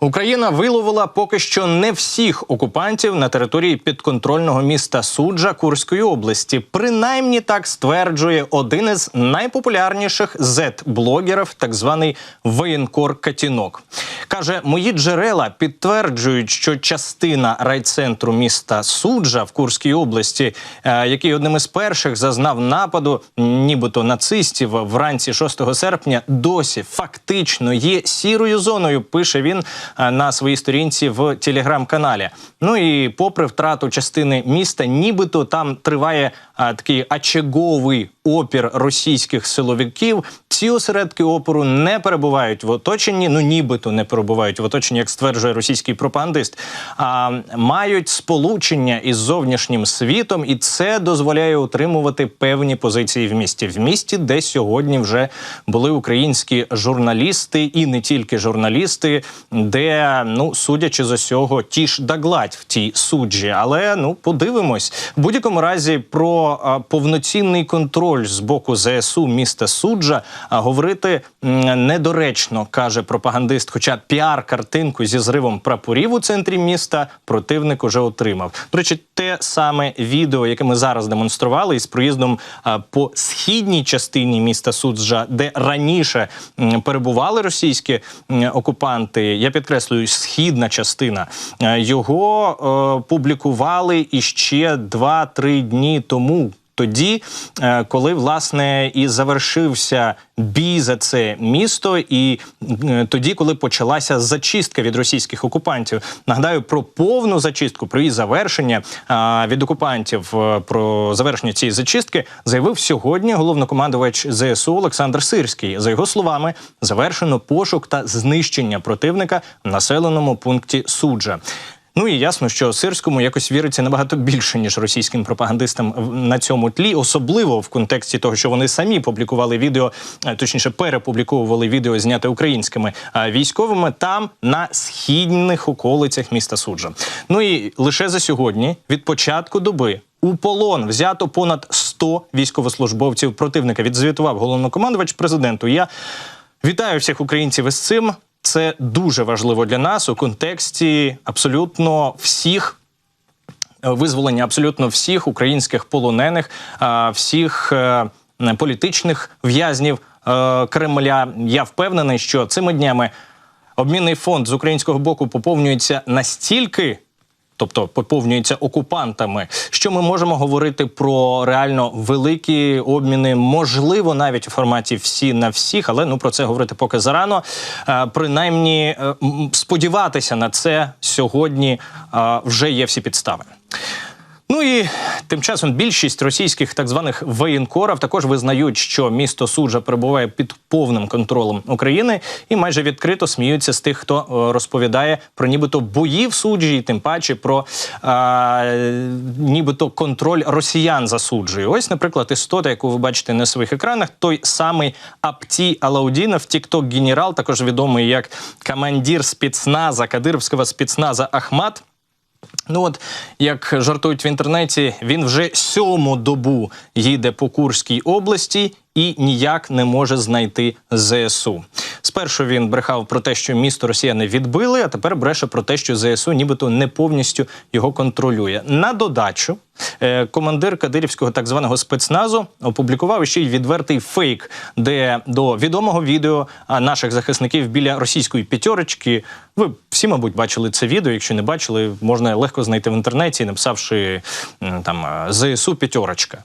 Україна виловила поки що не всіх окупантів на території підконтрольного міста Суджа Курської області. Принаймні так стверджує один із найпопулярніших зет-блогерів, так званий воєнкор Катінок. Каже, мої джерела підтверджують, що частина райцентру міста Суджа в Курській області, е, який одним із перших зазнав нападу, нібито нацистів вранці 6 серпня, досі фактично є сірою зоною. Пише він на своїй сторінці в телеграм-каналі. Ну і попри втрату частини міста, нібито там триває е, такий очаговий опір російських силовиків. Ці осередки опору не перебувають в оточенні, ну нібито не перебувають в оточенні, як стверджує російський пропагандист, а мають сполучення із зовнішнім світом, і це дозволяє утримувати певні позиції в місті. В місті, де сьогодні вже були українські журналісти, і не тільки журналісти, де ну судячи з усього, ті ж да гладь в тій суджі. Але ну подивимось в будь-якому разі про а, повноцінний контроль з боку ЗСУ міста суджа а, говорити м, недоречно, каже пропагандист. Хоча піар-картинку зі зривом прапорів у центрі міста противник уже отримав. До речі, те саме відео, яке ми зараз демонстрували, із проїздом а, по східній частині міста Суджа, де раніше м, перебували російські м, окупанти. Я підкреслюю, східна частина Е, його е, публікували іще 2-3 дні тому. Тоді, е, коли власне і завершився бій за це місто, і е, тоді, коли почалася зачистка від російських окупантів, нагадаю про повну зачистку, про її завершення від окупантів, е, про завершення цієї зачистки, заявив сьогодні головнокомандувач ЗСУ Олександр Сирський. За його словами, завершено пошук та знищення противника в населеному пункті суджа. Ну і ясно, що сирському якось віриться набагато більше ніж російським пропагандистам на цьому тлі, особливо в контексті того, що вони самі публікували відео, е, точніше перепубліковували відео, зняте українськими е, військовими там на східних околицях міста Суджа. Ну і лише за сьогодні, від початку доби. У полон взято понад 100 військовослужбовців противника. Відзвітував головнокомандувач президенту. Я Вітаю всіх українців із цим. Це дуже важливо для нас у контексті абсолютно всіх. е, Визволення абсолютно всіх українських полонених, всіх е, політичних в'язнів е, Кремля. Я впевнений, що цими днями обмінний фонд з українського боку поповнюється настільки тобто поповнюється окупантами. Що ми можемо говорити про реально великі обміни, можливо, навіть у форматі всі на всіх, але ну про це говорити поки зарано. Е, принаймні е, сподіватися на це сьогодні е, вже є всі підстави. Ну і тим часом більшість російських так званих воєнкорів також визнають, що місто суджа перебуває під повним контролем України, і майже відкрито сміються з тих, хто е, розповідає про нібито бої в суджі, тим паче про е, нібито контроль росіян за суджею. Ось, наприклад, істота, яку ви бачите на своїх екранах, той самий Апті Алаудінов, тікток генерал, також відомий як командир спецназа Кадировського спецназа Ахмат. Ну от як жартують в інтернеті, він вже сьому добу їде по Курській області і ніяк не може знайти ЗСУ. Спершу він брехав про те, що місто росіяни відбили, а тепер бреше про те, що ЗСУ нібито не повністю його контролює. На додачу е, командир Кадирівського так званого спецназу опублікував ще й відвертий фейк, де до відомого відео наших захисників біля російської п'ятерочки. Ви всі, мабуть, бачили це відео. Якщо не бачили, можна легко знайти в інтернеті, написавши там е, ЗСУ п'ятерочка.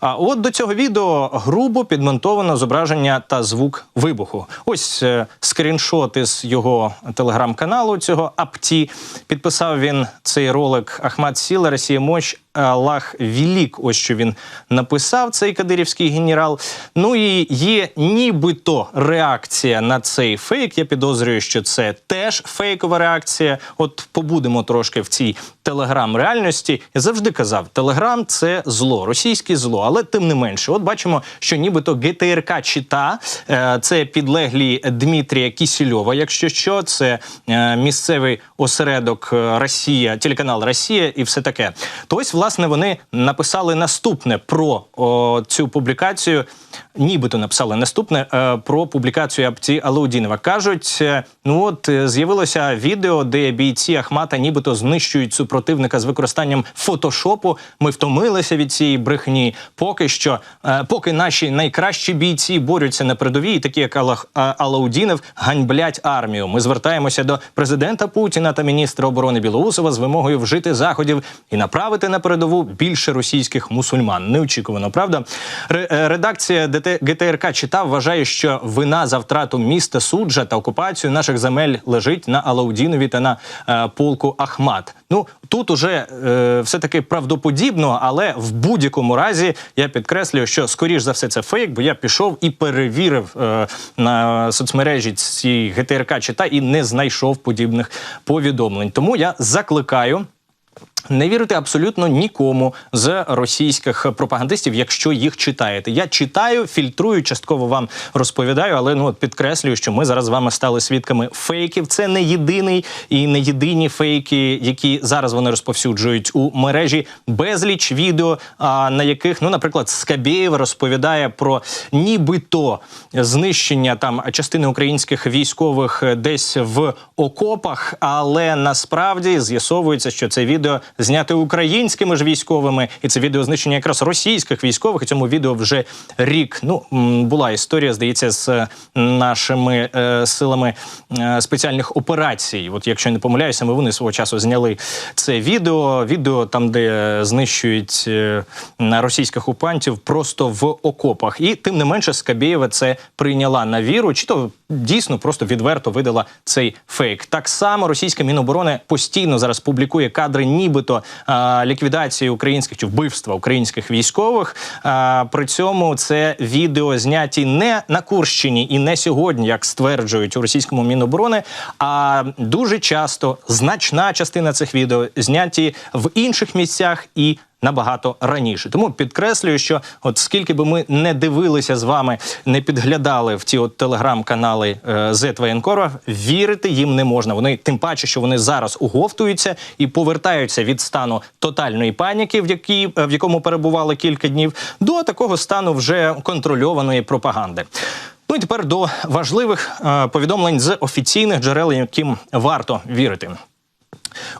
А от до цього відео грубо підмонтовано зображення та звук вибуху. Ось е, скріншот із його телеграм-каналу цього Апті. Підписав він цей ролик Ахмат Сіла, Росія Мощ. Аллах Вілік, ось що він написав, цей кадирівський генерал. Ну і є нібито реакція на цей фейк. Я підозрюю, що це теж фейкова реакція. От побудемо трошки в цій телеграм-реальності. Я завжди казав, телеграм це зло, російське зло, але тим не менше, от бачимо, що нібито ГТРК чита е, це підлеглі Дмитрія Кісільова. Якщо що, це е, місцевий осередок е, Росія, телеканал Росія і все таке. То ось, власне, вони написали наступне про о, цю публікацію. Нібито написали наступне е, про публікацію Апті Алаудінова. Кажуть, е, ну от е, з'явилося відео, де бійці Ахмата нібито знищують супротивника з використанням фотошопу. Ми втомилися від цієї брехні. Поки що, поки наші найкращі бійці борються на передовій, такі як Аллах а- Алаудінов, ганьблять армію. Ми звертаємося до президента Путіна та міністра оборони Білоусова з вимогою вжити заходів і направити на передову більше російських мусульман. Неочікувано, правда? Редакція ГТРК читав, вважає, що вина за втрату міста суджа та окупацію наших земель лежить на Алаудінові та на е, полку Ахмат. Ну тут уже е, все таки правдоподібно, але в будь-якому разі я підкреслюю, що скоріш за все це фейк, бо я пішов і перевірив е, на соцмережі ці ГТРК чита і не знайшов подібних повідомлень. Тому я закликаю. Не вірити абсолютно нікому з російських пропагандистів, якщо їх читаєте. Я читаю, фільтрую, частково вам розповідаю, але ну от підкреслюю, що ми зараз з вами стали свідками фейків. Це не єдиний і не єдині фейки, які зараз вони розповсюджують у мережі. Безліч відео, на яких, ну, наприклад, Скабєєв розповідає про нібито знищення там частини українських військових десь в окопах, але насправді з'ясовується, що це відео зняте українськими ж військовими, і це відео знищення якраз російських військових. Цьому відео вже рік. Ну була історія, здається, з е, нашими е, силами е, спеціальних операцій. От, якщо не помиляюся, саме вони свого часу зняли це відео. Відео там, де знищують е, російських окупантів просто в окопах. І тим не менше, Скабєєва це прийняла на віру, чи то дійсно просто відверто видала цей фейк. Так само російська міноборони постійно зараз публікує кадри, нібито а, ліквідації українських чи вбивства українських військових. А, при цьому це відео зняті не на Курщині і не сьогодні, як стверджують у російському міноборони. А дуже часто значна частина цих відео зняті в інших місцях і набагато раніше. Тому підкреслюю, що от скільки би ми не дивилися з вами, не підглядали в ті от телеграм-канали е, Z воєнкора, вірити їм не можна. Вони тим паче, що вони зараз уговтуються і повертаються від стану тотальної паніки, в якій в якому перебували кілька днів, до такого стану вже контрольованої пропаганди. Ну і тепер до важливих е, повідомлень з офіційних джерел, яким варто вірити.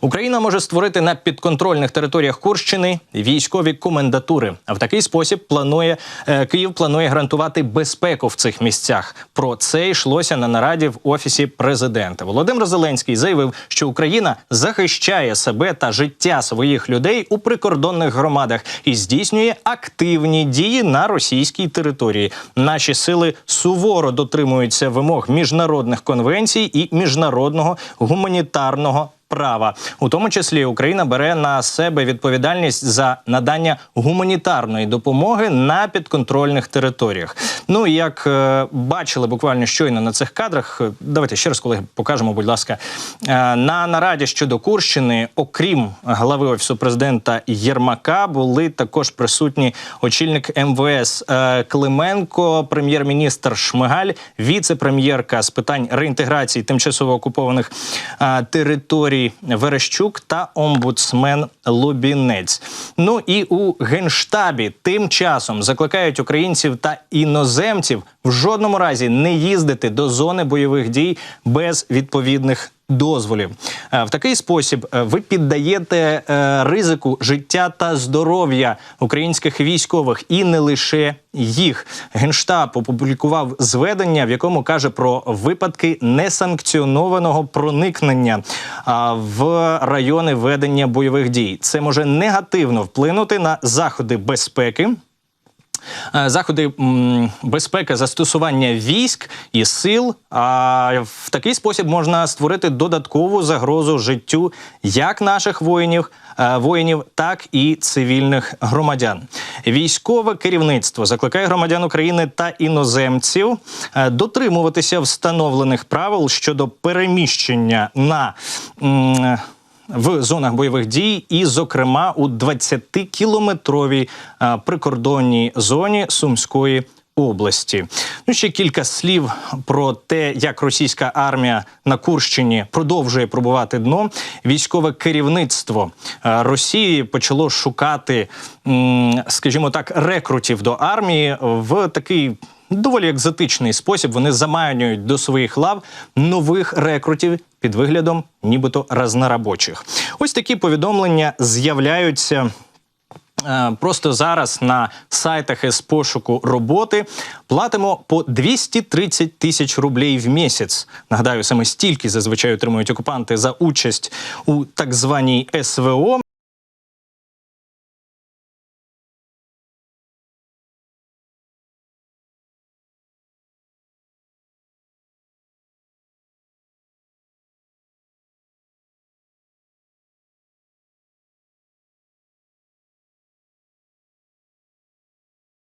Україна може створити на підконтрольних територіях Курщини військові комендатури. А в такий спосіб планує е, Київ планує гарантувати безпеку в цих місцях. Про це йшлося на нараді в офісі президента. Володимир Зеленський заявив, що Україна захищає себе та життя своїх людей у прикордонних громадах і здійснює активні дії на російській території. Наші сили суворо дотримуються вимог міжнародних конвенцій і міжнародного гуманітарного права. У тому числі Україна бере на себе відповідальність за надання гуманітарної допомоги на підконтрольних територіях. Ну як е, бачили буквально щойно на цих кадрах, е, давайте ще раз, колеги, покажемо, будь ласка, е, на нараді щодо Курщини, окрім глави офісу президента Єрмака, були також присутні очільник МВС е, Клименко, прем'єр-міністр Шмигаль, віце-прем'єрка з питань реінтеграції тимчасово окупованих е, територій Верещук та омбудсмен Лубінець. Ну і у генштабі тим часом закликають українців та іноземців в жодному разі не їздити до зони бойових дій без відповідних. Дозволів Е, в такий спосіб е, ви піддаєте е, ризику життя та здоров'я українських військових і не лише їх. Генштаб опублікував зведення, в якому каже про випадки несанкціонованого проникнення в райони ведення бойових дій. Це може негативно вплинути на заходи безпеки. Е, Заходи безпеки застосування військ і сил. А в такий спосіб можна створити додаткову загрозу життю як наших воїнів, е, воїнів, так і цивільних громадян. Військове керівництво закликає громадян України та іноземців е, дотримуватися встановлених правил щодо переміщення на. В зонах бойових дій, і, зокрема, у 20-кілометровій е, прикордонній зоні Сумської області. Ну ще кілька слів про те, як російська армія на Курщині продовжує пробувати дно. Військове керівництво е, Росії почало шукати, скажімо так, рекрутів до армії в такий. Доволі екзотичний спосіб вони заманюють до своїх лав нових рекрутів під виглядом, нібито разнорабочих. Ось такі повідомлення з'являються Е, Просто зараз на сайтах із пошуку роботи платимо по 230 тисяч рублей в місяць. Нагадаю, саме стільки зазвичай отримують окупанти за участь у так званій СВО.